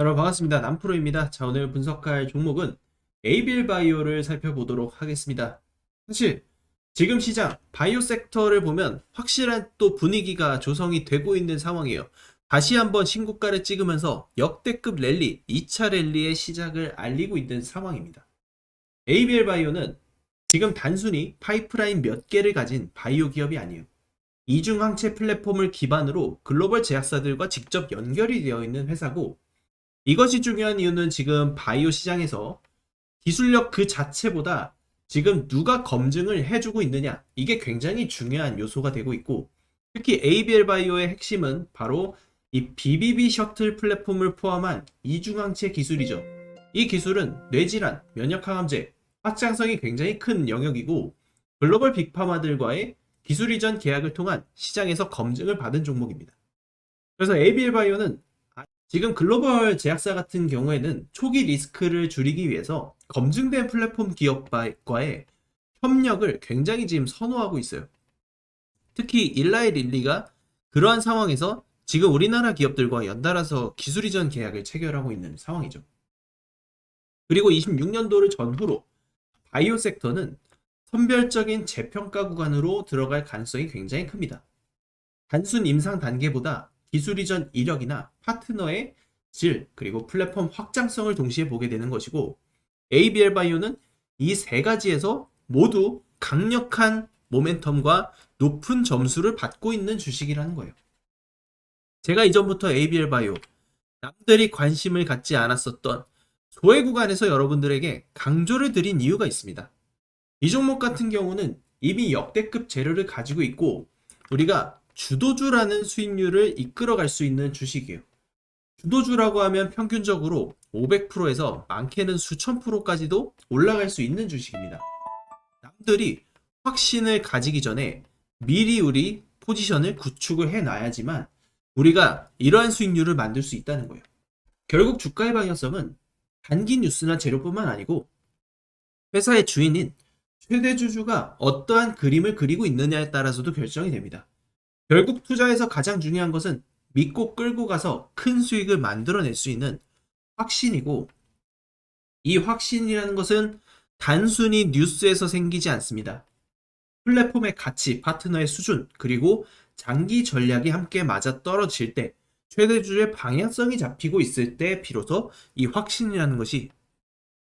여러분 반갑습니다. 남프로입니다. 자, 오늘 분석할 종목은 에이빌 바이오를 살펴보도록 하겠습니다. 사실 지금 시장 바이오 섹터를 보면 확실한 또 분위기가 조성이 되고 있는 상황이에요. 다시 한번 신고가를 찍으면서 역대급 랠리, 2차 랠리의 시작을 알리고 있는 상황입니다. ABL 바이오는 지금 단순히 파이프라인 몇 개를 가진 바이오 기업이 아니에요. 이중항체 플랫폼을 기반으로 글로벌 제약사들과 직접 연결이 되어 있는 회사고 이것이 중요한 이유는 지금 바이오 시장에서 기술력 그 자체보다 지금 누가 검증을 해주고 있느냐 이게 굉장히 중요한 요소가 되고 있고 특히 ABL 바이오의 핵심은 바로 이 BBB 셔틀 플랫폼을 포함한 이중항체 기술이죠. 이 기술은 뇌질환, 면역항암제, 확장성이 굉장히 큰 영역이고 글로벌 빅파마들과의 기술 이전 계약을 통한 시장에서 검증을 받은 종목입니다. 그래서 ABL 바이오는 지금 글로벌 제약사 같은 경우에는 초기 리스크를 줄이기 위해서 검증된 플랫폼 기업과의 협력을 굉장히 지금 선호하고 있어요. 특히 일라이 릴리가 그러한 상황에서 지금 우리나라 기업들과 연달아서 기술 이전 계약을 체결하고 있는 상황이죠. 그리고 26년도를 전후로 바이오 섹터는 선별적인 재평가 구간으로 들어갈 가능성이 굉장히 큽니다. 단순 임상 단계보다 기술 이전 이력이나 파트너의 질, 그리고 플랫폼 확장성을 동시에 보게 되는 것이고, ABL 바이오는 이 세 가지에서 모두 강력한 모멘텀과 높은 점수를 받고 있는 주식이라는 거예요. 제가 이전부터 ABL 바이오, 남들이 관심을 갖지 않았었던 소외 구간에서 여러분들에게 강조를 드린 이유가 있습니다. 이 종목 같은 경우는 이미 역대급 재료를 가지고 있고, 우리가 주도주라는 수익률을 이끌어갈 수 있는 주식이에요. 주도주라고 하면 평균적으로 500%에서 많게는 수천 프로까지도 올라갈 수 있는 주식입니다. 남들이 확신을 가지기 전에 미리 우리 포지션을 구축을 해 놔야지만 우리가 이러한 수익률을 만들 수 있다는 거예요. 결국 주가의 방향성은 단기 뉴스나 재료뿐만 아니고 회사의 주인인 최대 주주가 어떠한 그림을 그리고 있느냐에 따라서도 결정이 됩니다. 결국 투자에서 가장 중요한 것은 믿고 끌고 가서 큰 수익을 만들어낼 수 있는 확신이고 이 확신이라는 것은 단순히 뉴스에서 생기지 않습니다. 플랫폼의 가치, 파트너의 수준, 그리고 장기 전략이 함께 맞아 떨어질 때 최대주의 방향성이 잡히고 있을 때 비로소 이 확신이라는 것이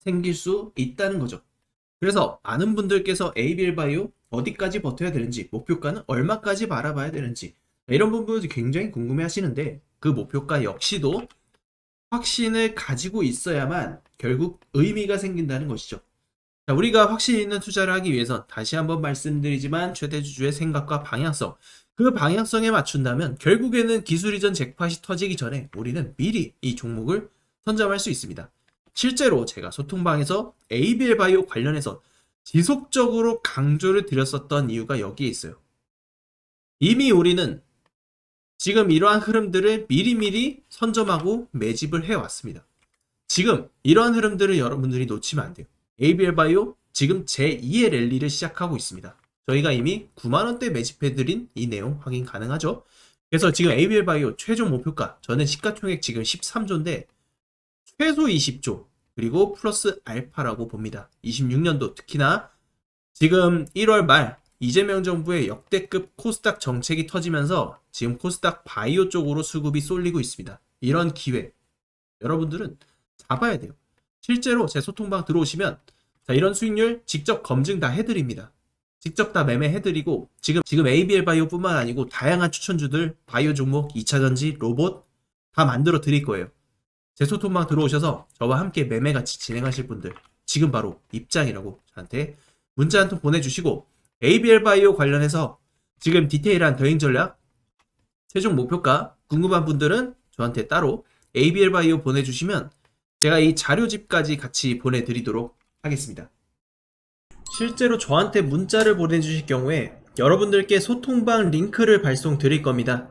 생길 수 있다는 거죠. 그래서 많은 분들께서 ABL 바이오 어디까지 버텨야 되는지, 목표가는 얼마까지 바라봐야 되는지, 이런 부분들이 굉장히 궁금해 하시는데, 그 목표가 역시도 확신을 가지고 있어야만 결국 의미가 생긴다는 것이죠. 자, 우리가 확신 있는 투자를 하기 위해선 다시 한번 말씀드리지만 최대주주의 생각과 방향성, 그 방향성에 맞춘다면 결국에는 기술 이전 잭팟이 터지기 전에 우리는 미리 이 종목을 선점할 수 있습니다. 실제로 제가 소통방에서 ABL 바이오 관련해서 지속적으로 강조를 드렸었던 이유가 여기에 있어요. 이미 우리는 지금 이러한 흐름들을 미리미리 선점하고 매집을 해왔습니다. 지금 이러한 흐름들을 여러분들이 놓치면 안 돼요. ABL 바이오 지금 제2의 랠리를 시작하고 있습니다. 저희가 이미 9만원대 매집해드린 이 내용 확인 가능하죠. 그래서 지금 ABL 바이오 최종 목표가 저는 시가총액 지금 13조인데 최소 20조 그리고 플러스 알파라고 봅니다. 26년도 특히나 지금 1월 말 이재명 정부의 역대급 코스닥 정책이 터지면서 지금 코스닥 바이오 쪽으로 수급이 쏠리고 있습니다. 이런 기회 여러분들은 잡아야 돼요. 실제로 제 소통방 들어오시면 자, 이런 수익률 직접 검증 다 해드립니다. 직접 다 매매해드리고 지금 지금 ABL 바이오뿐만 아니고 다양한 추천주들 바이오 종목, 2차전지, 로봇 다 만들어 드릴 거예요. 제 소통방 들어오셔서 저와 함께 매매 같이 진행하실 분들 지금 바로 입장이라고 저한테 문자 한 통 보내주시고 ABL 바이오 관련해서 지금 디테일한 대응 전략 최종 목표가 궁금한 분들은 저한테 따로 ABL 바이오 보내주시면 제가 이 자료집까지 같이 보내드리도록 하겠습니다. 실제로 저한테 문자를 보내주실 경우에 여러분들께 소통방 링크를 발송 드릴 겁니다.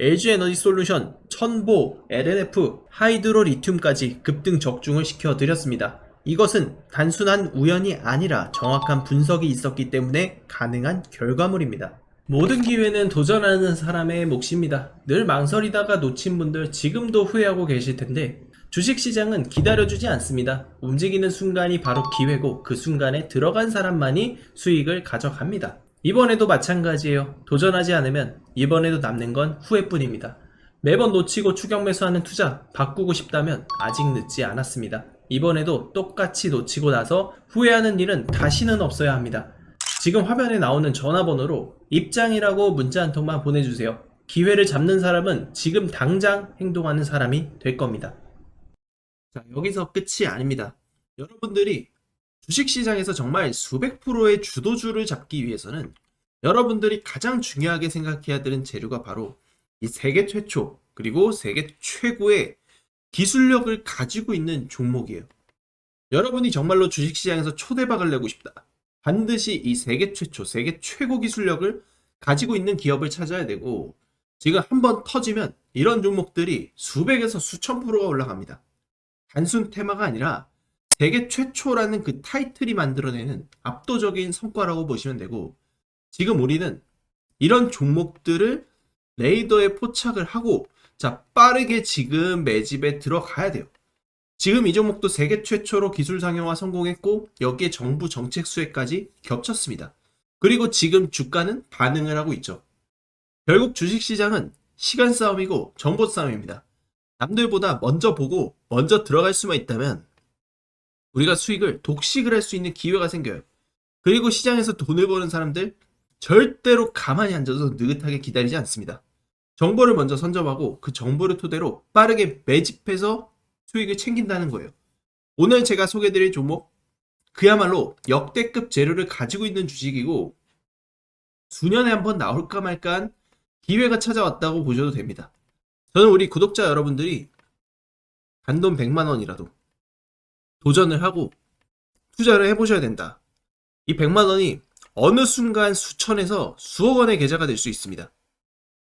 LG 에너지 솔루션, 천보, LNF, 하이드로 리튬까지 급등 적중을 시켜드렸습니다. 이것은 단순한 우연이 아니라 정확한 분석이 있었기 때문에 가능한 결과물입니다. 모든 기회는 도전하는 사람의 몫입니다. 늘 망설이다가 놓친 분들 지금도 후회하고 계실 텐데 주식시장은 기다려주지 않습니다. 움직이는 순간이 바로 기회고 그 순간에 들어간 사람만이 수익을 가져갑니다. 이번에도 마찬가지예요. 도전하지 않으면 이번에도 남는 건 후회뿐입니다. 매번 놓치고 추격 매수하는 투자 바꾸고 싶다면 아직 늦지 않았습니다. 이번에도 똑같이 놓치고 나서 후회하는 일은 다시는 없어야 합니다. 지금 화면에 나오는 전화번호로 입장이라고 문자 한 통만 보내주세요. 기회를 잡는 사람은 지금 당장 행동하는 사람이 될 겁니다. 자, 여기서 끝이 아닙니다. 여러분들이 주식시장에서 정말 수백 프로의 주도주를 잡기 위해서는 여러분들이 가장 중요하게 생각해야 되는 재료가 바로 이 세계 최초 그리고 세계 최고의 기술력을 가지고 있는 종목이에요. 여러분이 정말로 주식시장에서 초대박을 내고 싶다. 반드시 이 세계 최초, 세계 최고 기술력을 가지고 있는 기업을 찾아야 되고 지금 한번 터지면 이런 종목들이 수백에서 수천 프로가 올라갑니다. 단순 테마가 아니라 세계 최초라는 그 타이틀이 만들어내는 압도적인 성과라고 보시면 되고 지금 우리는 이런 종목들을 레이더에 포착을 하고 자 빠르게 지금 매집에 들어가야 돼요. 지금 이 종목도 세계 최초로 기술 상용화 성공했고 여기에 정부 정책 수혜까지 겹쳤습니다. 그리고 지금 주가는 반응을 하고 있죠. 결국 주식시장은 시간 싸움이고 정보 싸움입니다. 남들보다 먼저 보고 먼저 들어갈 수만 있다면 우리가 수익을 독식을 할 수 있는 기회가 생겨요. 그리고 시장에서 돈을 버는 사람들 절대로 가만히 앉아서 느긋하게 기다리지 않습니다. 정보를 먼저 선점하고 그 정보를 토대로 빠르게 매집해서 수익을 챙긴다는 거예요. 오늘 제가 소개드릴 종목 그야말로 역대급 재료를 가지고 있는 주식이고 수년에 한 번 나올까 말까한 기회가 찾아왔다고 보셔도 됩니다. 저는 우리 구독자 여러분들이 단돈 100만 원이라도 도전을 하고 투자를 해보셔야 된다. 이 100만 원이 어느 순간 수천에서 수억 원의 계좌가 될 수 있습니다.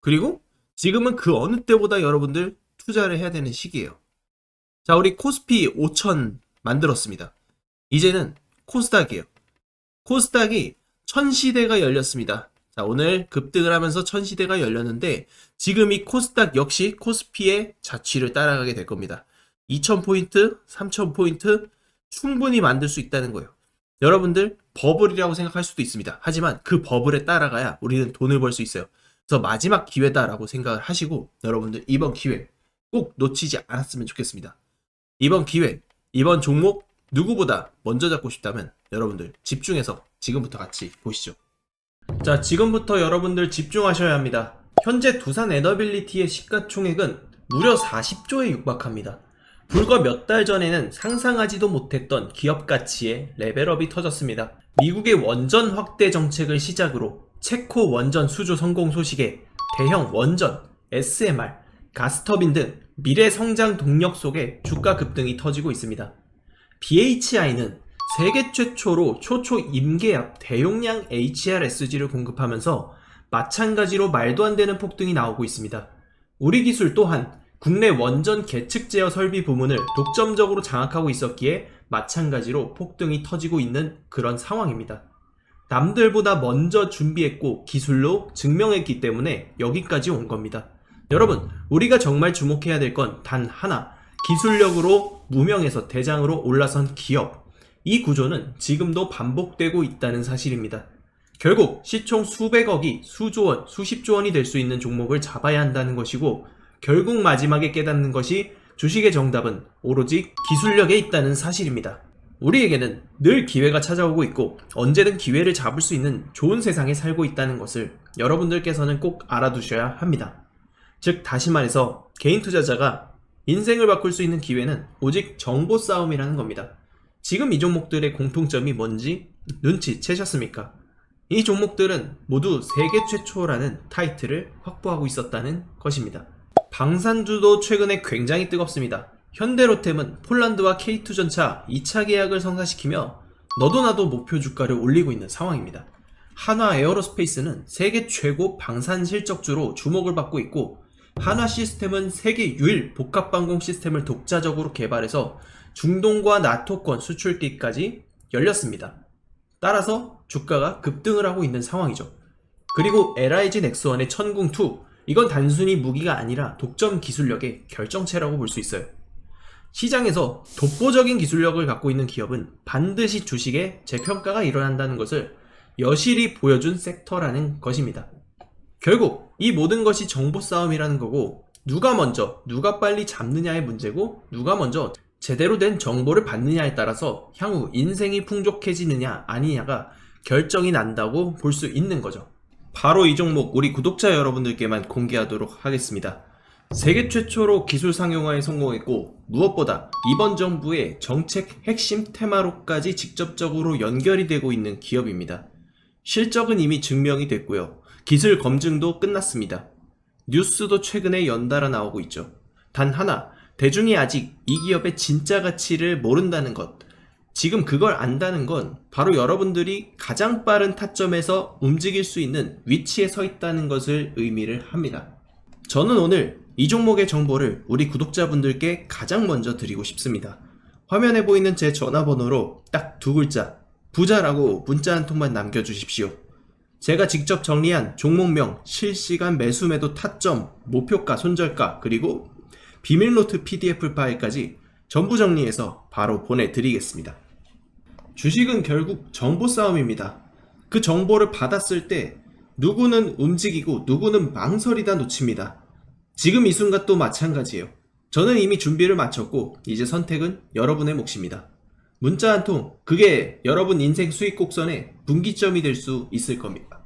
그리고 지금은 그 어느 때보다 여러분들 투자를 해야 되는 시기예요. 자, 우리 코스피 5000 만들었습니다. 이제는 코스닥이에요. 코스닥이 천시대가 열렸습니다. 자, 오늘 급등을 하면서 천시대가 열렸는데 지금 이 코스닥 역시 코스피의 자취를 따라가게 될 겁니다. 2000포인트, 3000포인트 충분히 만들 수 있다는 거예요. 여러분들 버블이라고 생각할 수도 있습니다. 하지만 그 버블에 따라가야 우리는 돈을 벌 수 있어요. 그래서 마지막 기회다라고 생각을 하시고 여러분들 이번 기회 꼭 놓치지 않았으면 좋겠습니다. 이번 기회, 이번 종목 누구보다 먼저 잡고 싶다면 여러분들 집중해서 지금부터 같이 보시죠. 자, 지금부터 여러분들 집중하셔야 합니다. 현재 두산 에너빌리티의 시가총액은 무려 40조에 육박합니다. 불과 몇 달 전에는 상상하지도 못했던 기업 가치의 레벨업이 터졌습니다. 미국의 원전 확대 정책을 시작으로 체코 원전 수주 성공 소식에 대형 원전, SMR, 가스터빈 등 미래 성장 동력 속에 주가 급등이 터지고 있습니다. BHI는 세계 최초로 초초 임계압 대용량 HRSG를 공급하면서 마찬가지로 말도 안 되는 폭등이 나오고 있습니다. 우리 기술 또한 국내 원전 계측 제어 설비 부문을 독점적으로 장악하고 있었기에 마찬가지로 폭등이 터지고 있는 그런 상황입니다. 남들보다 먼저 준비했고 기술로 증명했기 때문에 여기까지 온 겁니다. 여러분, 우리가 정말 주목해야 될 건 단 하나. 기술력으로 무명에서 대장으로 올라선 기업. 이 구조는 지금도 반복되고 있다는 사실입니다. 결국 시총 수백억이 수조 원, 수십조 원이 될 수 있는 종목을 잡아야 한다는 것이고 결국 마지막에 깨닫는 것이 주식의 정답은 오로지 기술력에 있다는 사실입니다. 우리에게는 늘 기회가 찾아오고 있고 언제든 기회를 잡을 수 있는 좋은 세상에 살고 있다는 것을 여러분들께서는 꼭 알아두셔야 합니다. 즉, 다시 말해서 개인 투자자가 인생을 바꿀 수 있는 기회는 오직 정보 싸움이라는 겁니다. 지금 이 종목들의 공통점이 뭔지 눈치채셨습니까? 이 종목들은 모두 세계 최초라는 타이틀을 확보하고 있었다는 것입니다. 방산주도 최근에 굉장히 뜨겁습니다. 현대로템은 폴란드와 K2 전차 2차 계약을 성사시키며 너도 나도 목표 주가를 올리고 있는 상황입니다. 한화 에어로스페이스는 세계 최고 방산 실적주로 주목을 받고 있고 한화 시스템은 세계 유일 복합 방공 시스템을 독자적으로 개발해서 중동과 나토권 수출기까지 열렸습니다. 따라서 주가가 급등을 하고 있는 상황이죠. 그리고 LIG 넥스원의 천궁2 이건 단순히 무기가 아니라 독점 기술력의 결정체라고 볼 수 있어요. 시장에서 독보적인 기술력을 갖고 있는 기업은 반드시 주식에 재평가가 일어난다는 것을 여실히 보여준 섹터라는 것입니다. 결국 이 모든 것이 정보 싸움이라는 거고 누가 먼저 누가 빨리 잡느냐의 문제고 누가 먼저 제대로 된 정보를 받느냐에 따라서 향후 인생이 풍족해지느냐 아니냐가 결정이 난다고 볼 수 있는 거죠. 바로 이 종목 우리 구독자 여러분들께만 공개하도록 하겠습니다. 세계 최초로 기술 상용화에 성공했고 무엇보다 이번 정부의 정책 핵심 테마로까지 직접적으로 연결이 되고 있는 기업입니다. 실적은 이미 증명이 됐고요. 기술 검증도 끝났습니다. 뉴스도 최근에 연달아 나오고 있죠. 단 하나, 대중이 아직 이 기업의 진짜 가치를 모른다는 것. 지금 그걸 안다는 건 바로 여러분들이 가장 빠른 타점에서 움직일 수 있는 위치에 서 있다는 것을 의미를 합니다. 저는 오늘 이 종목의 정보를 우리 구독자분들께 가장 먼저 드리고 싶습니다. 화면에 보이는 제 전화번호로 딱 두 글자, 부자라고 문자 한 통만 남겨주십시오. 제가 직접 정리한 종목명, 실시간 매수 매도 타점, 목표가, 손절가, 그리고 비밀노트 PDF 파일까지 전부 정리해서 바로 보내드리겠습니다. 주식은 결국 정보 싸움입니다. 그 정보를 받았을 때 누구는 움직이고 누구는 망설이다 놓칩니다. 지금 이 순간 또 마찬가지예요. 저는 이미 준비를 마쳤고 이제 선택은 여러분의 몫입니다. 문자 한 통, 그게 여러분 인생 수익 곡선의 분기점이 될 수 있을 겁니다.